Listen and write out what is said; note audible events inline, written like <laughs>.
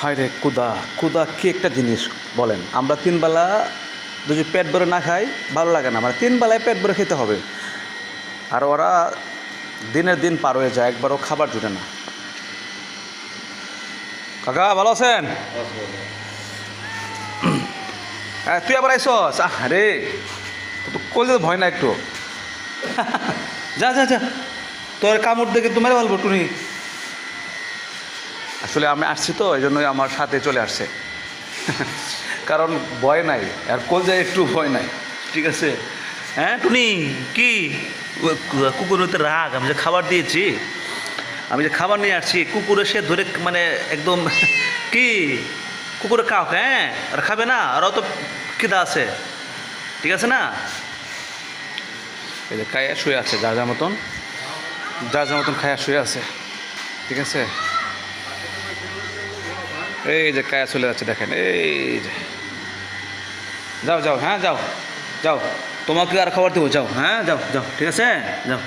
হায় রে, কুদা কুদা কি একটা জিনিস বলেন। আমরা তিনবেলা যদি পেট ভরে না খাই, ভালো লাগে না। মানে তিন বেলায় পেট ভরে খেতে হবে। আর ওরা দিনের দিন পার হয়ে যায়, একবারও খাবার জুটে না। কাকা, ভালো আছেন? <clears throat> হ্যাঁ তুই আবার আইসস? আরে তো কইলে তো ভয় না একটু। <laughs> যা যা যা। তোর কামড় দেখে তো ভালো টুনি। আসলে আমি আসছি তো, এই জন্যই আমার সাথে চলে আসছে। কারণ ভয় নাই, আর কোল যায় একটু ভয় নাই। ঠিক আছে? হ্যাঁ টুনি, কি? কুকুর হতে রাগ, আমি যে খাবার দিয়েছি, আমি যে খাবার নিয়ে আসছি, কুকুরে সে ধরে মানে একদম, কি? কুকুরে খাও হ্যাঁ? আর খাবে না ওরাও তো খিদা আছে। ঠিক আছে না? এই যে খায়া শুয়ে আছে, যা যা মতন, যা যা মতন খায়া শুয়ে আছে। ঠিক আছে? এই যে কায়া চলে যাচ্ছে, দেখেন, এই যে। যাও যাও হ্যাঁ যাও যাও। তোমাকে আর খাবার দেবো, যাও হ্যাঁ যাও যাও, ঠিক আছে? যাও।